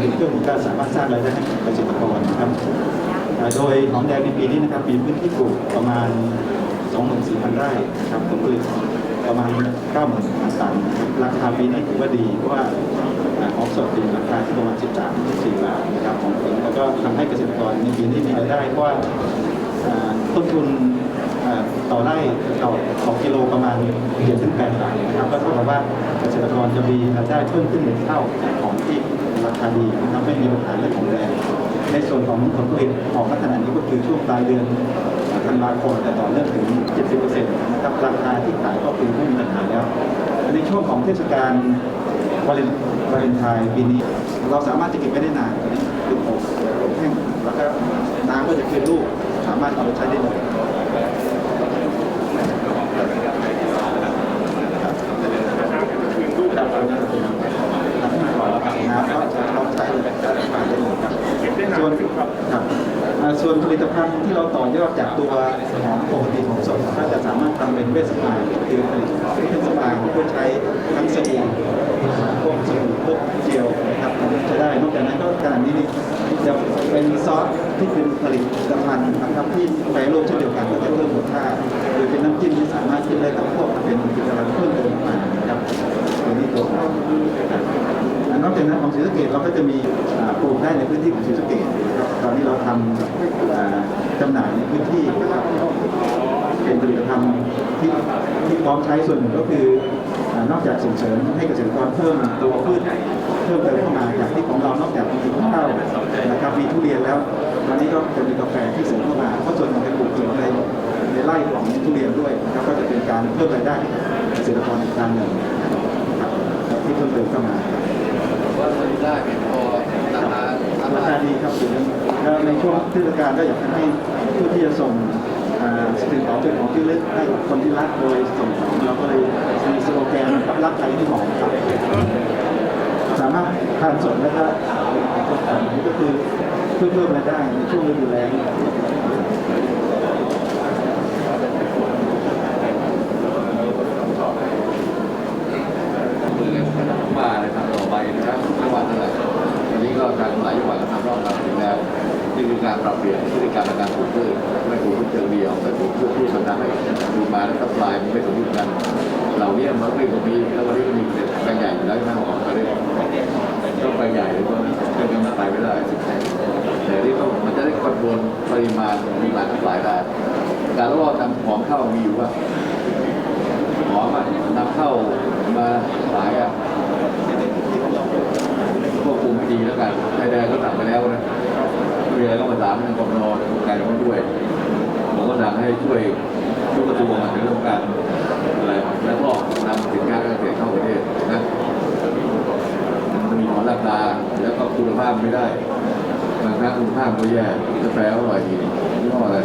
เป็นเครื่องมือการสามารถสร้างรายได้ให้กับเกษตรกรนะครับโดยหอมแดงในปีนี้นะครับมีพื้นที่ปลูกประมาณ 24,000 ไร่นะครับผลผลิตประมาณ 90,000ตันราคาปีนี้ถือว่าดีเพราะว่าอ่าหอมสดดีราคาที่ประมาณ 13 14 บาทนะครับของผลแล้วก็ทำให้เกษตรกรในปีนี้มีรายได้เพราะว่าต้นทุนต่อไร่ต่อต่อกิโลประมาณ7ถึง8บาทนะครับก็เท่ากับว่าเกษตรกรจะมีรายได้เพิ่มขึ้นหนึ่งเท่าจากของที่ ราคาดีนะครับไม่มีปัญหาเรื่องของแรงในส่วนของผลผลิตออกลักษณะนี้ก็คือช่วงปลายเดือนธันวาคมแต่ต่อเนื่องถึง 70%นะครับราคาที่ขายก็คือไม่มีปัญหาแล้วในช่วงของเทศกาลวาเลนวาเลนไทน์ปีนี้ เราสามารถจะเก็บไว้ได้นานอันนี้คืออบอบแห้งแล้วก็น้ำก็จะคืนลูกสามารถเอาไปใช้ได้เลยครับ วนผลิตภัณฑ์ที่เราต่อยอดจากตัวหอมปกติของสดก็จะสามารถทำเป็นเวชสำอางก็คือผลิตเครื่องสำอางเพื่อใช้ทั้งสบู่พวกสบู่พวกเจลนะครับจะได้นอกจากนั้นก็ขนาดนี้นี่จะเป็นซอสที่เป็นผลิตภัณฑ์นะครับที่แปรรูปเช่นเดียวกันก็จะเพิ่มมูลค่าโดยเป็นน้ำจิ้มที่สามารถกินได้กับพวกเป็นผลิตภัณฑ์เพิ่มเติมมานะครับตัวนี้ตัวองอ่านอกจากนั้นของศรีสะเกดเราก็จะมีปลูกได้ในพื้นที่ของศรีสะเกด ตอนนี้เราทำจำหน่ายในพื้นที่นะครับเป็นผลิตภัณฑ์ที่ที่พร้อมใช้ส่วนหนึ่งก็คืออนอกจากส่งเสริมให้เกษตรกรเพิ่มตัวพืชเพิ่มเติมเข้ามาจากที่ของเรานอกจากมีข้าวนะครับมีทุเรียนแล้วตอนนี้ก็จะมีกาแฟที่เสริมเข้ามาเพราะส่วนหนึ่งเป็นปลูกอยู่ในในไร่ของทุเรียนด้วยนะครับก็จะเป็นการเพิ่มรายได้เกษตรกรอีกทางหนึ่งที่เพิ่มเติมเข้ามาว่าได้ไม่พอ ราคาดีครับอยู่ในแล้วในช่วงเทศกาลก็อยากให้ผู้ที่จะส่งสิ่งของเป็นของที่ระลึกให้คนที่รักโดยส่งของเราก็เลยมีสโลแกนครับรักใครที่หอมครับสามารถทานสดและก็อันนี้ก็คือเพื่อเพิ่มรายได้ในช่วงฤดูแล้ง มีอยู่ว่าหอมอะนำเข้ามาขายอะควบคุมให้ดีแล้วกันไทยแดงก็สั่งไปแล้วนะมีอะไรก็มาถามทางกรมนทางการก็ด้วยผมก็สั่งให้ช่วยทุกกระทรวงในเรื่องการอะไรแล้วก็นำสินค้าเกษตรเข้าประเทศนะมันมีผลราคาแล้วก็คุณภาพไม่ได้บางครั้งคุณภาพก็แย่กาแฟอร่อยห้ออะไร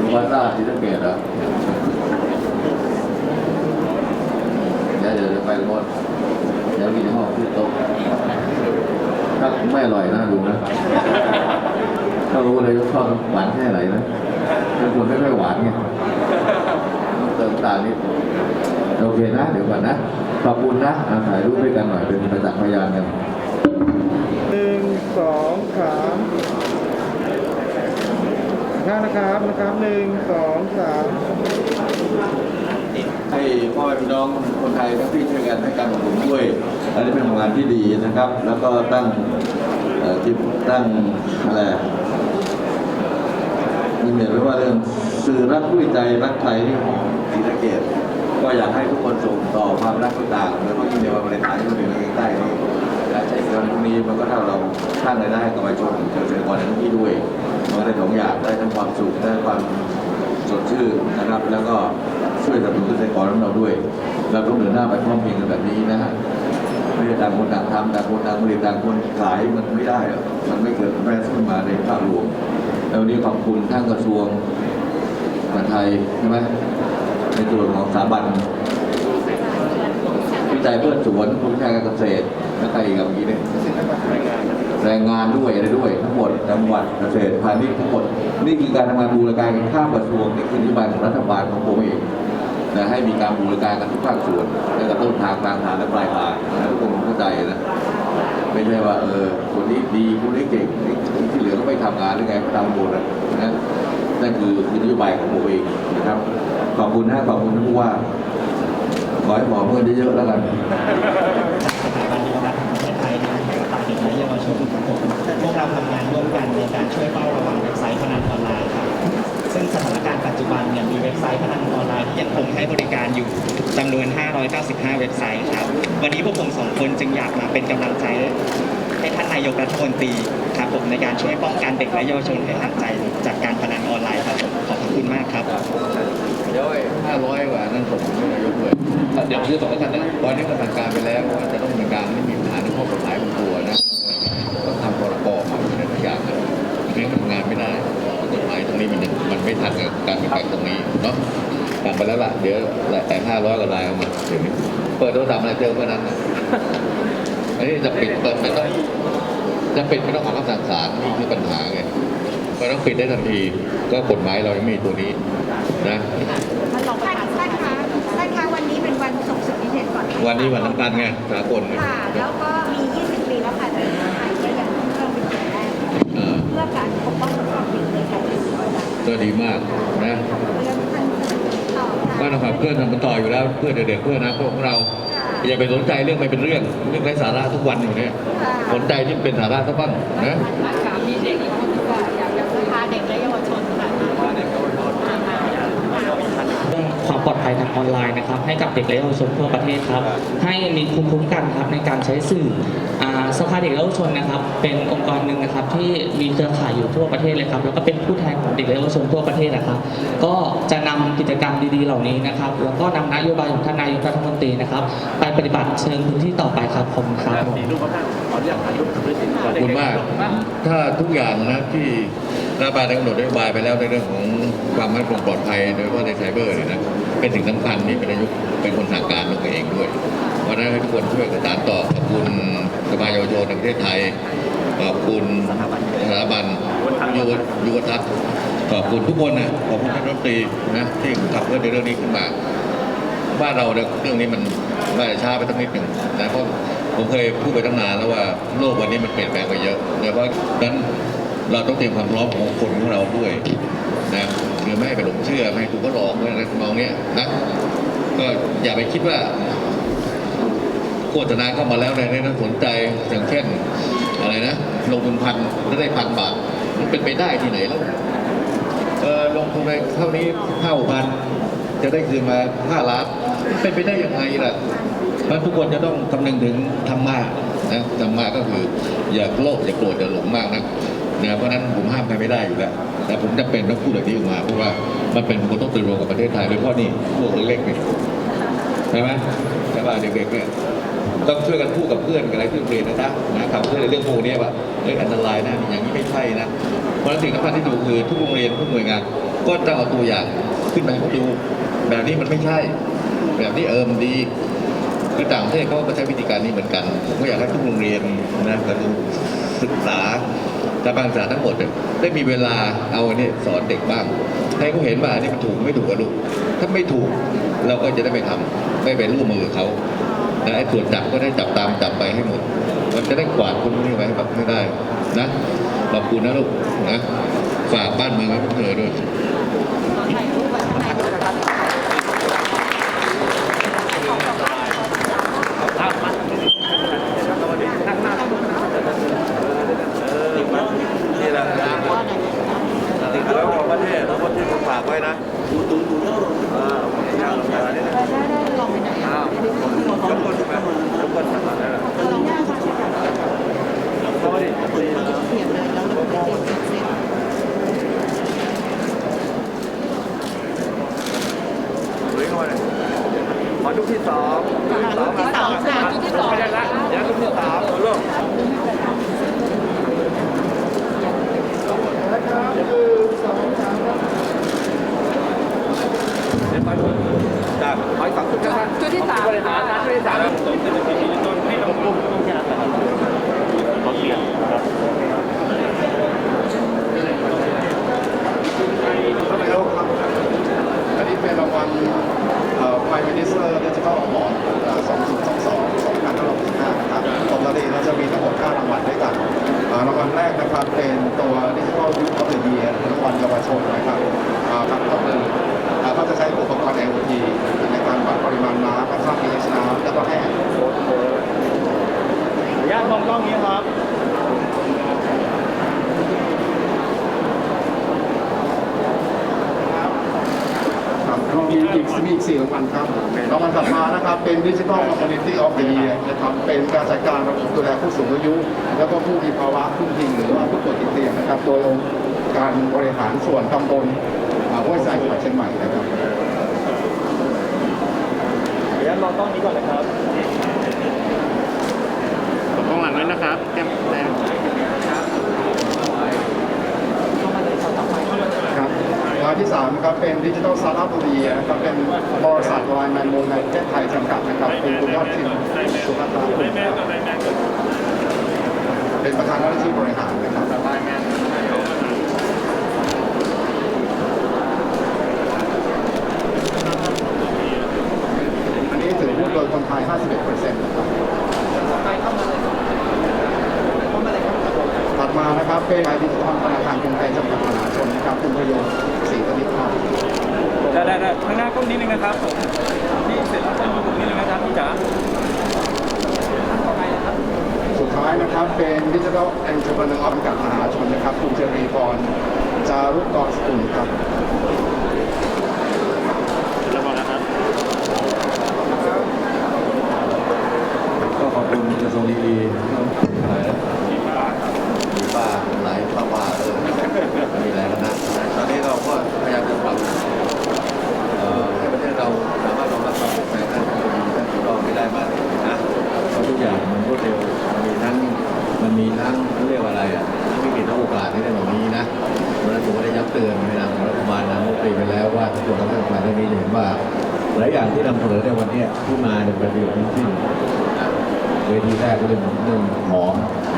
ลูวาต้าที่สัง เดี๋ยวเดี๋ยวไปรถเดี๋ยวกินห้องที่โต๊ะถ้าไม่อร่อยนะดูนะ ถ้ารู้เลยว่าชอบหวานแค่ไหนนะเป็นคนไม่ค่อยหวานไงเติมตาลนิดโอเคนะ เดี๋ยวก่อนนะขอบคุณนะอาถ่ายรูปด้วยกันหน่อยเป็นประจักษ์พยานกันหนึ่งสองสาม ข้างนะครับนะครับหนึ่งสองสามให้พ่อแม่พี่น้องคนไทยทั้งที่ช่วยกันให้การอุดหนุนด้วยอันนี้เป็นโครงานที่ดีนะครับ แล้วก็ตั้งที่ตั้งอะไรมีเมียไว้ว่าเรื่องสื่อรักด้วยใจรักไทยที่ของศรีสะเกดก็อยากให้ทุกคนส่งต่อความรักต่างๆโดยเฉพาะยิ่งในวันวาเลนไทน์ที่เราอยู่ในใต้นี้และใช้เงินพวกนี้มันก็เท่าเราสร้างรายได้ให้กับประชาชนเกษตรกรในพื้นที่ด้วย มันก็ได้สองอย่างได้ทั้งความสุขได้ความสดชื่นนะครับ แล้วก็ช่วยสนับสนุนเกษตรกรของเราด้วย เราต้องเดินหน้าไปพร้อมเพรียงกันแบบนี้นะฮะไม่ได้ต่างคนต่างทำต่างคนต่างผลิตต่างคนขายมันไม่ได้หรอกมันไม่เกิดแปรขึ้นมาในภาพรวมแล้วนี้ขอบคุณทั้งกระทรวงมหาดไทยใช่ไหมในตัวของสถาบันวิจัยเพื่อสวนกรมวิชาการเกษตร และใครอีกกับอีกเนี่ยแรงงานด้วยอะไรด้วยทั้งหมดจังหวัดเกษตรพาณิชย์ทั้งหมด นี่คือการทำงานบูรการกันข้ามกระทรวงนี่คือนโยบายของรัฐบาลของผมเองนะให้มีการบูรการกันทุกภาคส่วนตั้งแต่ต้นทางกลางทางและปลายทางนะทุกคนเข้าใจนะไม่ใช่ว่าเออคนนี้ดีคนนี้เก่งที่เหลือก็ไม่ทำงานหรือไงก็ทำหมดนะนั่นคือคือนโยบายของผมเองนะครับ ขอบคุณนะขอบคุณท่านผู้ว่า ขอให้หมอเพื่อนเยอะๆแล้วกัน กับเด็กและเยาวชนพวกเราทำงานร่วมกันในการช่วยเฝ้าระวังเว็บไซต์พนันออนไลน์ครับซึ่งสถานการณ์ปัจจุบันเนี่ยมีเว็บไซต์พนันออนไลน์ที่ยังคงให้บริการอยู่จำนวน 595 เว็บไซต์ครับ วันนี้พวกผมสองคนจึงอยากมาเป็นกำลังใจให้ท่านนายกรัฐมนตรีครับผมในการช่วยป้องกันเด็กและเยาวชนให้ห่างไกลจากการพนันออนไลน์ครับผมขอบคุณมากครับเดี๋ยวห้าร้อยกว่านั่นผมไม่นายกเลยเดี๋ยวคือสองท่านนะตอนนี้ก็สั่งการไปแล้วว่าจะต้องดำเนินการไม่มีปัญหาในข้อกฎหมาย นี้มันยังมันไม่ทันกับการเปลี่ยนแปลงตรงนี้เนาะทำไปแล้วล่ะเดี๋ยวแต่ห้าร้อยกว่าลายเอามาเดี๋ยวนี้เปิดโทรศัพท์อะไรเจอเมื่อนั้นนะอันนี้จะปิดเปิดไม่ต้องจะปิดไม่ต้องออกคำสั่งศาลนี่คือปัญหาไงก็ต้องปิดได้ทันทีก็กฎหมายเรายังไม่มีตัวนี้นะท่านท่านคะท่านคะวันนี้เป็นวันส่งสุดพิเศษก่อนวันนี้วันสำคัญไงสากลไงค่ะแล้วก็มี 20 ปีแล้วค่ะ ก็ดีมากนะเรื่องท่านต่อก็ค่ะต้องขับเคลื่อนทำมันต่ออยู่แล้วเพื่อเด็กๆเพื่ออนาคตของเราอย่าไปสนใจเรื่องไม่เป็นเรื่องเรื่องไร้สาระทุกวันอยู่เนี่ยสนใจที่เป็นสาระสักบ้างนะ ทางออนไลน์นะครับ ให้กับเด็กและเยาวชนทั่วประเทศครับ ให้มีภูมิคุ้มกันครับในการใช้สื่ออ่าสภาเด็กและเยาวชนนะครับ เป็นองค์กรหนึ่งนะครับที่มีเครือข่ายอยู่ทั่วประเทศเลยครับ แล้วก็เป็นผู้แทนของเด็กและเยาวชนทั่วประเทศนะครับ ก็จะนำกิจกรรมดีๆเหล่านี้นะครับ แล้วก็นำนโยบายของท่านนายกรัฐมนตรีนะครับ ไปปฏิบัติเชิงพื้นที่ต่อไปครับผมครับผมขอบคุณมาก ถ้าทุกอย่างนะที่ รัฐบาลได้กำหนดนโยบายไปแล้วในเรื่องของความมั่นคงปลอดภัยโดยเฉพาะในไซเบอร์เนี่ยนะเป็นสิ่งสำคัญที่เป็นนายกเป็นคนสั่งการลงไปเองด้วย เพราะฉะนั้นให้ทุกคนช่วยกันสานต่อขอบคุณสภาเยาวชนแห่งประเทศไทยขอบคุณสถาบันยุวยุวทัศน์ขอบคุณทุกคนนะขอบคุณท่านรัฐมนตรีนะที่ขับเคลื่อนในเรื่องนี้ขึ้นมาบ้านเราเนี่ยเรื่องนี้มันน่าจะช้าไปสักนิดหนึ่งนะเพราะผมเคยพูดไปตั้งนานแล้วว่าโลกวันนี้มันเปลี่ยนแปลงไปเยอะโดยเฉพาะนั้น เราต้องเตรียมความพร้อมของคนของเราด้วยนะคือไม่ให้ไปหลงเชื่อไม่ให้ถูกเขาหลอกไม่อะไรทำนองเนี้ยนะก็อย่าไปคิดว่าโฆษณาเข้ามาแล้วในนั้นสนใจอย่างเช่นอะไรนะลงทุนพันแล้วได้พันบาท มันเป็นไปได้ที่ไหนแล้วเออลงทุนไปเท่านี้ห้าพันจะได้คืนมาห้าล้านเป็นไปได้ยังไงล่ะมันทุกคนจะต้องคำนึงถึงธรรมะนะธรรมะก็คืออย่าโลภอย่าโกรธอย่าหลงมากนะ นะเพราะนั้นผมห้ามใครไม่ได้อยู่แล้ว แต่ผมจะเป็นต้องพูดแบบนี้ออกมาเพราะว่ามันเป็นผลกระทบโดยรวมกับประเทศไทยโดยเฉพาะนี่พวกเล็กๆนี่ใช่ไหมใช่ป่ะเด็กๆเนี่ยต้องช่วยกันพูดกับเพื่อนกับอะไรที่โรงเรียนนะจ๊ะนะขับเพื่อนในเรื่องพวกนี้ว่าเรื่องอันตรายนะอย่างนี้ไม่ใช่นะเพราะฉะนั้นสิ่งสำคัญที่ดูคือทุกโรงเรียนทุกหน่วยงาน ก็ต้องเอาตัวอย่างขึ้นมาให้เขาดูแบบนี้มันไม่ใช่ แบบนี้เออมันดีคือต่างประเทศเขาก็ใช้วิธีการนี้เหมือนกัน ผมก็อยากให้ทุกโรงเรียนนะกระทรวงศึกษา สถาบันศึกษาทั้งหมดเนี่ยได้มีเวลาเอาอันนี้สอนเด็กบ้าง ให้เขาเห็นว่าอันนี้มันถูกไม่ถูกกันลูกถ้าไม่ถูกเราก็จะได้ไปทำไม่ไปร่วมมือเขานะไอ้ส่วนจับก็ได้จับตามจับไปให้หมด มันจะได้กวาดคนพวกนี้ไว้ให้แบบไม่ได้นะขอบคุณนะลูกนะฝากบ้านเมืองไว้พวกเธอด้วย นี่แหละติดแล้วประเทศแล้วประเทศฝากไว้นะดูดูดูเรื่องอ่าย่างลงมาเนี่ยนะอ้าวยกคนใช่ไหมยกคนสักหน่อยนะเข้ามาดิ ขออีกสองชุดครับชุดที่สามบริหารนะชุดที่สาม ท่านนายกครับ อันนี้เป็นรางวัลเอ่อ Prime Minister Digital Award เอ่อ2022 2565นะครับปกติเราจะมีทั้งหมด 5 รางวัลด้วยกันเอ่อรางวัลแรกนะครับเป็นตัว Digital Youth of the Year รางวัลเยาวชนนะครับเอ่อครับก็คือเอ่อเขาจะใช้อุปกรณ์ IoT ในการวัดปริมาณน้ำค่า pH น้ำแล้วก็แห้ง ญาติมอง กล้องนี้ครับครับเรามีอีกมีอีกสี่รางวัลครับรางวัลถัดมานะครับ เป็น Digital Community of the Year นะครับเป็นการจัดการระบบดูแลผู้สูงอายุ แล้วก็ผู้มีภาวะพึ่งพิงหรือว่าผู้ป่วยติดเตียงนะครับโดยองค์การบริหารส่วนตำบลอ่าห้วยทรายจังหวัดเชียงใหม่นะครับขออนุญาตมองกล้องนี้ก่อนนะครับกล้องหลังเลยนะครับแก้มแดง ครับรายที่3นะครับ เป็นดิจิทัลสตาร์ทอัพตัวดีนะครับเป็นบริษัทไลน์แมนมูลในประเทศไทยจำกัดนะครับเป็นคุณยอดชิมสุภัตราเป็นประธานหน้าที่บริหารนะครับอันนี้ถือหุ้นโดยคนไทย 51%นะครับถัดมานะครับเป็นไอดิจิทัลธนาคารกรุงไทยจำกัดมหาชนนะครับคุณประโยชน์ ได้ได้ได้ข้างหน้ากล้องนิดนึงนะครับผมนี่เสร็จแล้วก็ดูตรงนี้เลยนะครับพี่จ๋าสุดท้ายนะครับเป็นดิจิทัลแอนทร p ร e เนอร์จำกัดมหาชนนะครับคุณเจรีพรจารุกกรสกุลครับแล้วบอกนะครับก็ขอบคุณกระทรวงดีๆ เป็นประโยชน์ทั้งสิ้นเวทีแรกก็เรื่องเรื่องหอม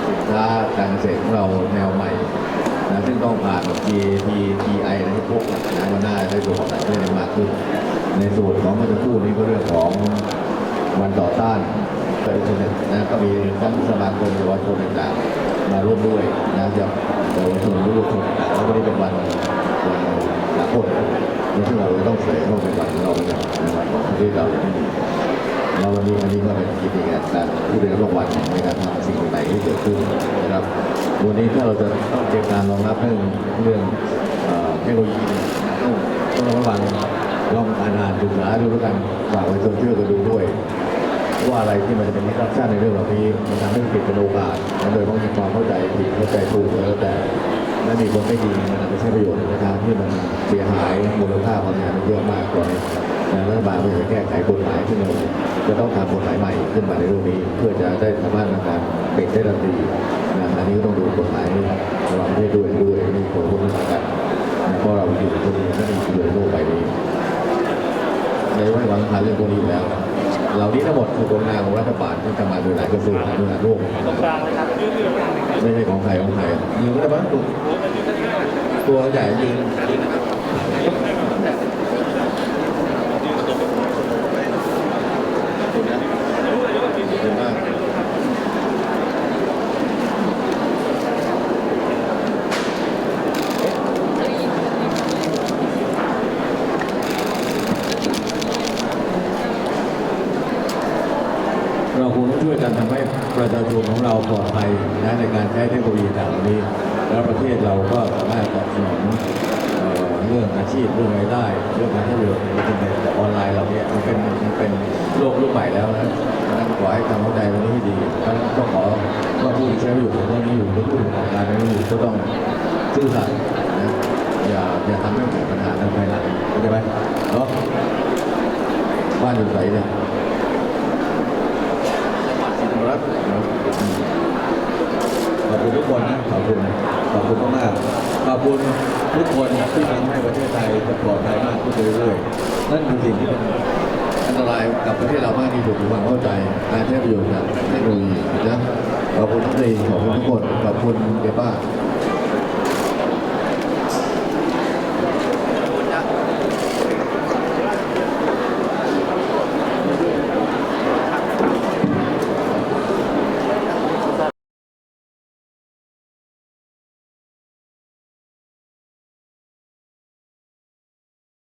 สินค้าการเกษตรของเราแนวใหม่นะซึ่งต้องผ่าน GAP GI อะไรที่พวกนะวันหน้ได้ตัวของต่างประเทศได้มากขึ้น ในส่วนของมื่อสักครู่นี้ก็เรื่องของวันต่อต้านเอินเทอร์เน็ตนะก็มีทั้งสมาคมเยาวชนต่างๆมาร่วมด้วยนะจะเยาวชนรุ่นชนต่างๆแล้วก็นี่เป็นวันวันสากลซึ่งเราต้องเสนอเข้าเป็นวันของเราเป็นวันของประเทศเรา แล้ววันนี้อันนี้ก็เป็นกิจกรรมการผู้ได้รับรางวัลในการทำสิ่งใหม่ที่เกิดขึ้นนะครับ วันนี้ถ้าเราจะต้องเตรียมการรองรับเรื่องเรื่องเทคโนโลยีต้องต้องระวังลองอ่านอ่านศึกษาดูแล้วกันฝากไว้โซเชียลกันดูด้วย ว่าอะไรที่มันจะเป็นมิตรชั่นในเรื่องเหล่านี้มันทำให้เกิดเป็นโอกาสและโดยเฉพาะมีความเข้าใจผิดเข้าใจถูกแล้วแต่และมีคนไม่ดีมันอาจจะใช้ประโยชน์ในทางที่มันเสียหายมูลค่าความเสียหายมันเยอะมากกว่านี้นะรัฐบาลก็จะแก้ไขกฎหมายขึ้นมา จะต้องทำกฎหมายใหม่ขึ้นมาในเรื่องนี้ เพื่อจะได้สามารถในการเป็นได้ทันทีนะอันนี้ก็ต้องดูกฎหมายระหว่างประเทศด้วยด้วยนี่คนพวกนี้เหมือนกันนะเพราะเราอยู่ในตรงนี้ไม่ได้อยู่ในโลกใบนี้ในไว้วางสำคัญเรื่องพวกนี้อยู่แล้ว เหล่านี้ทั้งหมดคือผลงานของรัฐบาลที่ทำมาโดยหลายกระทรวงหลายหน่วยงานร่วมตรงกลางเลยครับไม่ใช่ของใครของใครยืนก็ได้บ้างตัวตัวใหญ่ยืนยืนนะครับยืนมาก เราคงต้องช่วยกันทำให้ประชาชนของเราปลอดภัยนะในการใช้เทคโนโลยีต่างเหล่านี้ แล้วประเทศเราก็สามารถตอบสนองเอ่อเรื่องอาชีพเรื่องรายได้ เรื่องการใช้ประโยชน์ในอินเทอร์เน็ตออนไลน์เราเนี่ยมัน เป็นโลกยุคใหม่แล้วนะขอให้ความเข้าใจวันนี้ให้ดีแล้วก็ขอว่าผู้ที่ใช้ประโยชน์ของเรื่องนี้อยู่หรือผู้ประกอบการในเรื่องนี้ก็ต้องซื่อสัตย์นะอย่าอย่าทำให้เกิดปัญหาในภายหลังเข้าใจไหมเนาะบ้านอยู่ไหนเนี่ยสิธรรมรัตน์ขอบคุณทุกคนนะขอบคุณขอบคุณมากขอบคุณทุกคนที่ทำให้ประเทศไทยจะปลอดภัยมากขึ้นเรื่อยๆนั่นคือสิ่งที่เป็น นตรายกับประเทศเรามากที่สุดคือความเข้าใจการใช้ประโยชน์จากเทคโนโลยีนะขอบคุณทุกทีขอบคุณทุกคนขอบคุณเกป้า